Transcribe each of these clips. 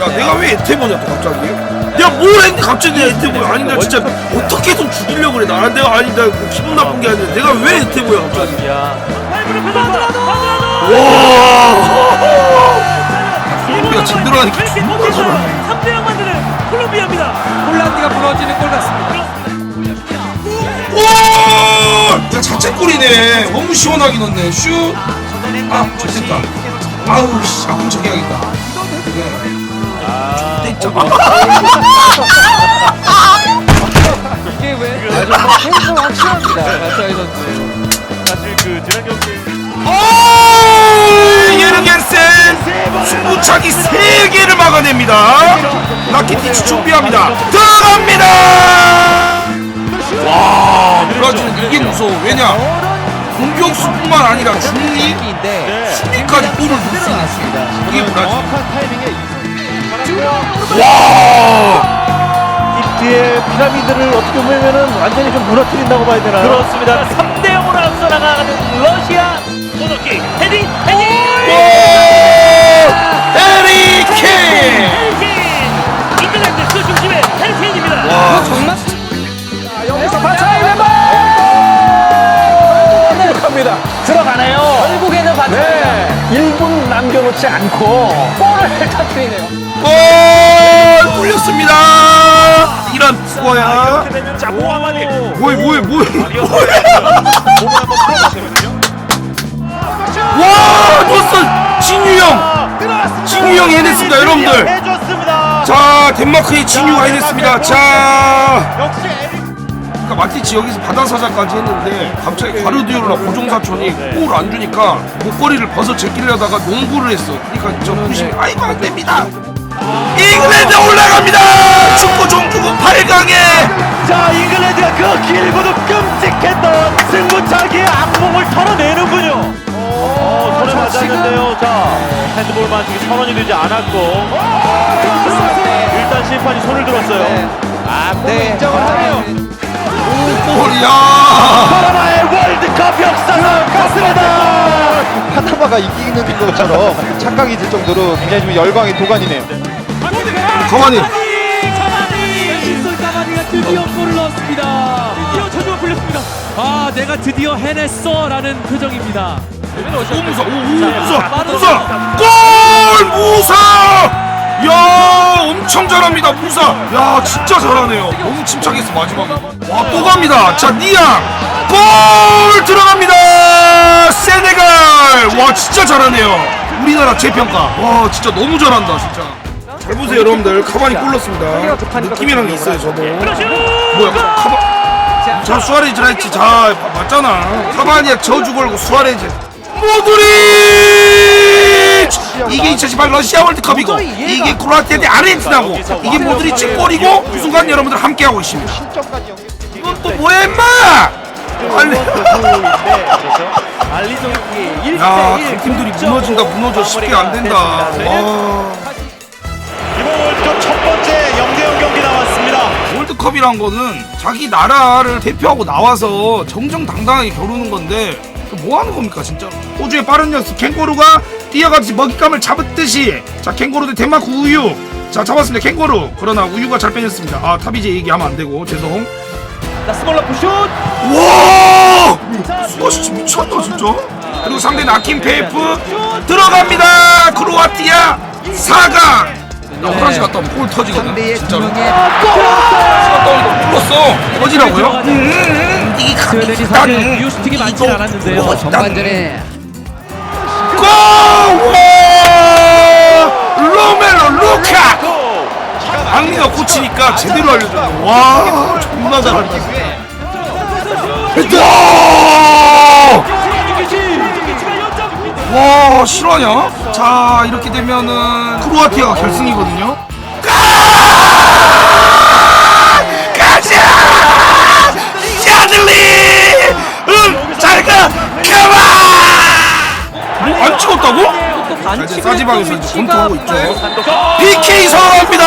야 내가 왜 에테보냐 또 갑자기? 야뭘 했는데 갑자기 내가 에테보야? 아니 나 진짜 어떻게든 죽이려고 그래? 나 내가 아니 나뭐 기분 나쁜 게 아니라 내가 왜 에테보야 갑자기? 콜롬비아 진들어 하니까 존나 잘하네 3대0 만드는 콜롬비아입니다. 홀란드가 무너지는 골 같습니다. 오! 야 자책골이네. 너무 시원하게 넣네. 슛! 아 잘됐다 아우 씨 아픈 척 해야겠다 그래 땡짱 이게 왜? 아, 정말 행동 확실합니다. 가짜의 선수. 사실 그 지난 경기 오! 예르겐센 승부차기 3개를 막아냅니다 라키티치 준비합니다 들어갑니다 와 브라질은 이게 무서워 왜냐 공격수뿐만 아니라 중리 인데 수비까지 골을 넣을 수 있는 않습니다. 이게 브라질 타이밍에 와이 뒤에 피라미드를 어떻게 보면은 완전히 좀 무너뜨린다고 봐야 되나요? 그렇습니다. 3대 0으로 앞서 나가는 러시아 코너킥 헤딩 헤딩 해리 케인 헤딩 잉글랜드 그 중심에 헤딩입니다. 와 정말 1분 남겨놓지 않고 골을 터뜨리네요. 골 뚫렸습니다. 이런 거야. 자 모하마디. 몸을 한번 풀어보시거든요. 와 좋았어. 진유 형. 진유 형 해냈습니다 여러분들. 해줬습니다. 자 덴마크의 진유가 해냈습니다. 자. 역시 그러니까 마티치 여기서 바다사자까지 했는데 갑자기 가르디올라 고종사촌이 골안 주니까 목걸이를 벗어 제끼려다가 농구를 했어. 그러니까 저 부심이 아이고 안 됩니다. 잉글랜드 올라갑니다. 축구 종주국 8강에. 자 잉글랜드가 그 길고도 끔찍했던 승부차기의 악몽을 털어내는군요. 어, 손에 맞았는데요. 자 핸드볼 만지기 선언이 되지 않았고. 일단 심판이 손을 들었어요. 아, 네, 인정을 하네요. 골이야 파라마의 월드컵 역사가 갔습니다. 카타바가 이기는 것처럼 착각이 들 정도로 굉장히 좀 열광의 도가니네요. 가만히 가마니 신솔 가마니가 드디어 골을 넣었습니다. 드디어 저주가 풀렸습니다. 아, 내가 드디어 해냈어라는 표정입니다. 오 무사 무사 무사 골 무사 야 엄청 잘합니다 무사. 야 진짜 잘하네요. 너무 침착했어 마지막에. 와 또 갑니다. 자 니앙. 골 들어갑니다. 세네갈. 와 진짜 잘하네요. 우리나라 재평가. 와 진짜 너무 잘한다 진짜. 잘 보세요 여러분들. 카바니 골 넣습니다. 느낌이란 게 있어요 저도. 뭐야 카바 저 수아레즈라 했지. 자 봐- 맞잖아. 카바니아 저주 걸고 수아레즈 모드리치! 이게 2018 러시아 월드컵이고 이게 크로아티아 대 아르헨티나고 이게 모드리치 골이고 그 순간 여러분들 함께하고 있습니다. 이건 또 뭐야 임마! 빨리. 알리송 야 강팀들이 무너진다 무너져. 쉽게 안 된다. 와. 이번 월드컵 첫 번째 0대0 경기 나왔습니다. 월드컵이란 거는 자기 나라를 대표하고 나와서 정정당당하게 겨루는 건데 뭐 하는 겁니까 진짜? 호주의 빠른 녀석 캥거루가 뛰어가듯이 먹잇감을 잡았듯이. 자 캥거루 대 덴마크 우유. 자 잡았습니다 캥거루. 그러나 우유가 잘 빼냈습니다. 아 탑이제 얘기하면 안 되고 죄송. 자 스몰라프 슛. 와! 수아씨 미쳤다 진짜? 그리고 상대는 아킴 페이프. 들어갑니다 크로아티아. 4강 나 화장실 갔다 오면 골 터지거든 상대의 진짜로 명의 갔다 오니까 불렀어 터지라고요? 음, 음, 스웨덴이 사실 뉴스틱이 많지 않았는데요. 전반전에 골! 로멜로 루카! 악리가 꽂히니까 제대로 알려줬네. 와, 존나 잘한다. 됐다! 와, 실화냐? 자, 이렇게 되면은 크로아티아가 결승이거든요. 가! 가자! 야들리! 응, 잘 가! 가만! 안 찍었다고? 자, 이제 했던 이제 위치가 있죠. PK 선언합니다.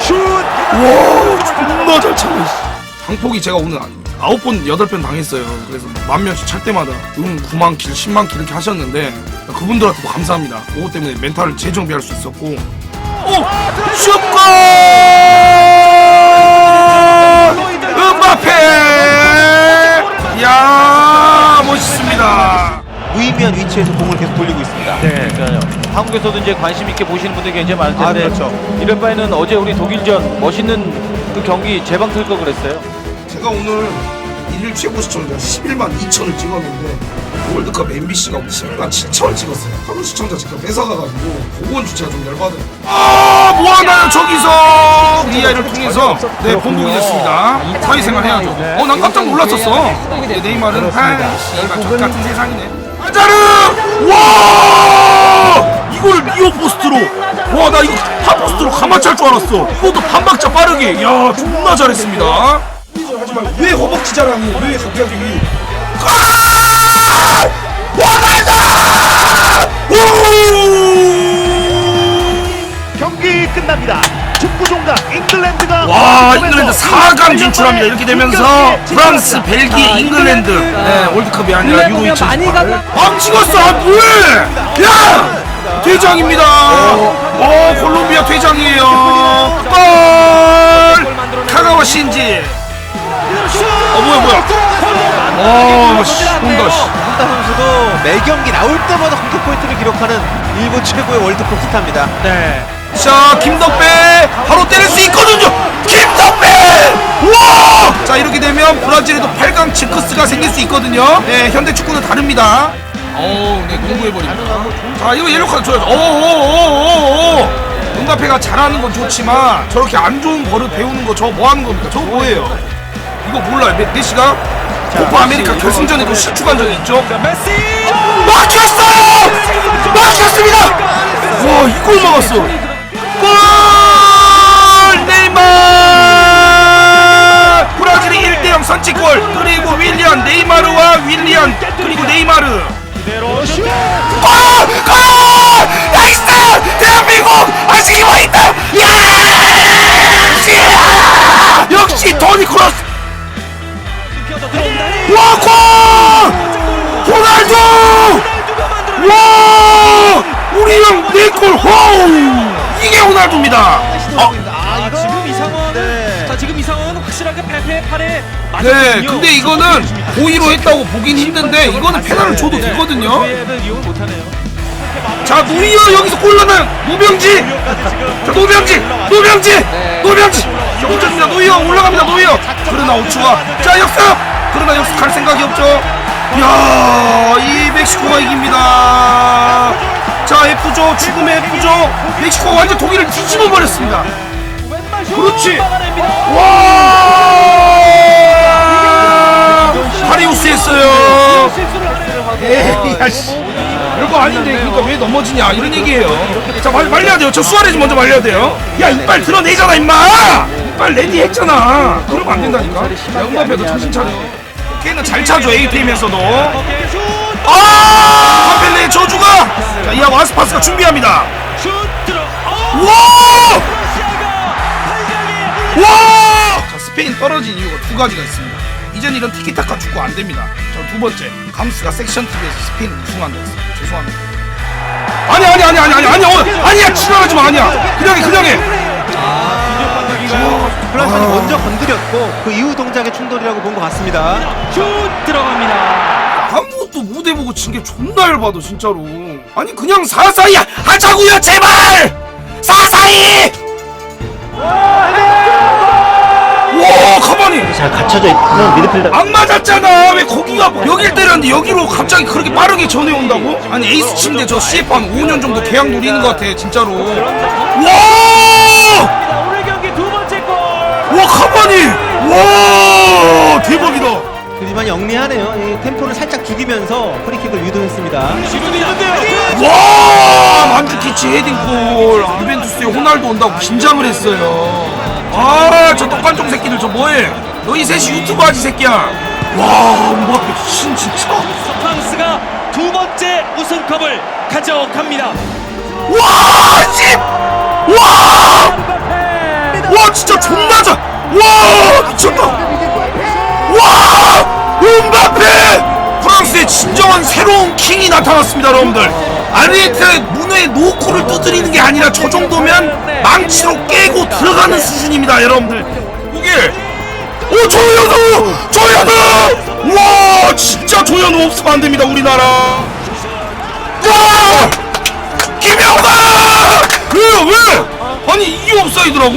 슛. 와, 존나 잘 차고 있어. 방폭이 제가 오늘 아닙니다. 아홉 번 여덟 번 당했어요. 그래서 만 명씩 찰 때마다 응 9만 킬, 10만 킬 이렇게 하셨는데 그분들한테도 감사합니다. 그것 때문에 멘탈을 재정비할 수 있었고. 오! 슛골! 음바페! 야 멋있습니다. 무의미한 위치에서 공을 계속 돌리고 있습니다. 네, 그러니까요. 한국에서도 이제 관심 있게 보시는 분들이 굉장히 많을 텐데 아, 그렇죠. 이럴 바에는 어제 우리 독일전 멋있는 그 경기 재방 틀거 그랬어요. 제가 오늘 일일 최고 시청자 11만 2천을 찍었는데 월드컵 MBC가 11만 7천을 찍었어요. 하루 시청자 직접 뺏어가가지고 보건 주체가 좀 열받아요. 아 뭐하나요 저기서 리아이를 통해서 네 본보기 됐습니다. 사회생활 해야죠. 어 난 깜짝 놀랐었어. 네, 네이마르는 아이씨 저 같은 세상이네. 아자르 와 이거를 리오 포스트로 와 나 이거 한 포스트로 가마치 할줄 알았어. 그것도 반박자 빠르게 야 존나 잘했습니다. 하지만 왜 허벅지 자랑이 왜 갑자기 아! 와나이다! 경기 끝납니다. 축구 종각 잉글랜드가 와 잉글랜드 4강 진출합니다 이렇게 되면서 프랑스, 벨기에, 잉글랜드 네, 월드컵이 아니라 유로 2018 많이 아 찍었어 아 뭐해 야 퇴장입니다. 어 콜롬비아 퇴장이에요. 골! 카가와 신지. 어 뭐야 뭐야. 어씨 온다 씨. 혼다 선수도 매 경기 나올 때마다 공격 포인트를 기록하는 일본 최고의 월드컵 스타입니다. 네. 자 김덕배 바로 때릴 수 있거든요. 김덕배! 우와! 자 이렇게 되면 브라질에도 8강 징크스가 생길 수 있거든요. 네 현대 축구는 다릅니다 어네 공부해버립니다 자 이거 옐로 카드 줘야죠. 오오오오오 은가페가 잘하는 건 좋지만 저렇게 안 좋은 버릇 배우는 거 저 뭐 하는 겁니까? 저거 뭐예요? 이거 몰라요. 메, 메시가? 코파 아메리카 결승전에 도 실축한 적이 있죠? 막혔어요! 막혔습니다! 와 이걸 막았어 골! 네이마르! 브라질이 1대0 선취골. 그리고 윌리안 네이마르와 윌리안. 그리고 네이마르. 골! 골! 나이스! 대한민국 아직 이와 있다! 야! 역시 토니 크로스! 와 골! 호날두! 와! 우리 형 네골 호우! 이게 호날두입니다. 어, 아, 지금 이 상황은 네. 자 지금 이 상황은 확실하게 페페 팔에 네, 맞았거든요. 근데 이거는 고의로 했다고 보긴 힘든데 이거는 페널을 줘도 되거든요. VAR 이용을 못하네요. 자, 노이어 여기서 골라는 노병지. 자, 노병지, 노병지, 노병지. 역전입니다. 노이어 올라갑니다. 노이어. 그러나 오추가 자 역습. 그러나 역습할 생각이 없죠. 야, 이 멕시코가 이깁니다. 자, F조 죽음의 F조 멕시코가 완전 독일을 뒤집어 버렸습니다. 그렇지. 와! 파리우스 했어요. 에이, 야, 씨. 별거 아닌데, 그러니까 왜 넘어지냐, 이런 얘기예요. 자, 말, 말려야 돼요. 저 수아레즈 먼저 말려야 돼요. 야, 이빨 드러내잖아, 임마! 이빨 레디 했잖아. 그러면 안 된다니까. 야, 응답해도 정신 차려. 걔는 잘 차죠, APM에서도. 아! 카펠레의 저주가! 자, 이하 와스파스가 준비합니다. 와! 러시아가 8강에 와! 자, 스페인 떨어진 이유가 두 가지가 있습니다. 이젠 이런 티키타카 축구 안 됩니다. 자, 두 번째, 감스가 섹션 TV에서 스페인 우승한다 했어요. 죄송합니다. 아니 아니 아니 아니 아니 아니 어, 아니야 지나가지 마 아니야 그냥 해 그냥 해 플라스는 먼저 건드렸고 그 이후 동작의 충돌이라고 본 것 같습니다. 슛 들어갑니다. 아무것도 무대 보고 친 게 존나 열받아 진짜로 아니 그냥 사사이 하자고요 제발 사사이 와 가만히 잘 갖춰져 있는 미드필더. 안 맞았잖아 왜 거기가 여길 때렸는데 여기로 갑자기 그렇게 빠르게 전해온다고? 아니 에이스 침대 저 CF 한 5년 정도 계약 누리는 것 같아 진짜로 와! 오늘 경기 두 번째 골. 와 가만히 와 대박이다 하지만 영리하네요. 이 템포를 살짝 죽이면서 프리킥을 유도했습니다. 지금도 있는데요. 와 만주키치 헤딩골 유벤투스에 호날두 온다고 긴장을 했어요 아저 똑같은 새끼들 저 뭐해 너희 셋이 유튜브 하지 새끼야 와 음바페 신 진짜 프랑스가 두 번째 우승컵을 가져갑니다 와 씨! 와! 와 진짜 존나 잘! 와 미쳤다! 와! 음바페! 프랑스의 진정한 새로운 킹이 나타났습니다 여러분들 아르헨티나의 그 문에 노코를 두드리는 게 아니라 저 정도면 망치로 깨고 들어가는 수준입니다, 여러분들. 이게 오 조현우, 조현우, 와 진짜 조현우 없으면 안 됩니다, 우리나라. 와, 김영다. 왜 왜? 아니 이게 옵사이드라고?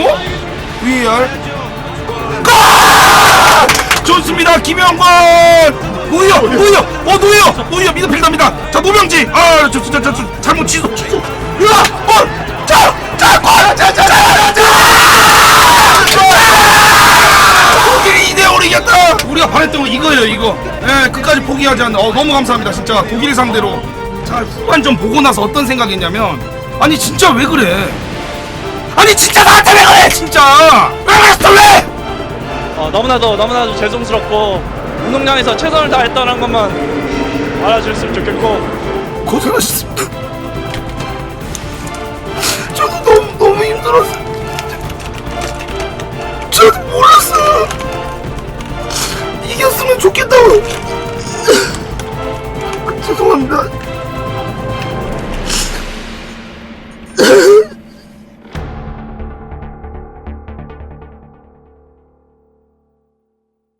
VAR. 골! 좋습니다 김영건 노이어 노이어 어 노이어 미드필더입니다 자 노병지 아 저, 저, 저, 저, 잘못 취소 취소 으아 골자자골자자자자 독일이 2대5로 이겼다. 우리가 바랬던 거 이거예요 이거. 예 끝까지 포기하지 않는 어 너무 감사합니다 진짜. 독일 상대로. 자 후반전 보고 나서 어떤 생각이냐면 아니 진짜 왜 그래? 아니 진짜 나한테 왜 그래 진짜! 왜 그랬어 왜? 어, 너무나도 너무나도 죄송스럽고 운동장에서 최선을 다했다는 것만 알아주셨으면 좋겠고. 고생하셨습니다 Sırf Muğla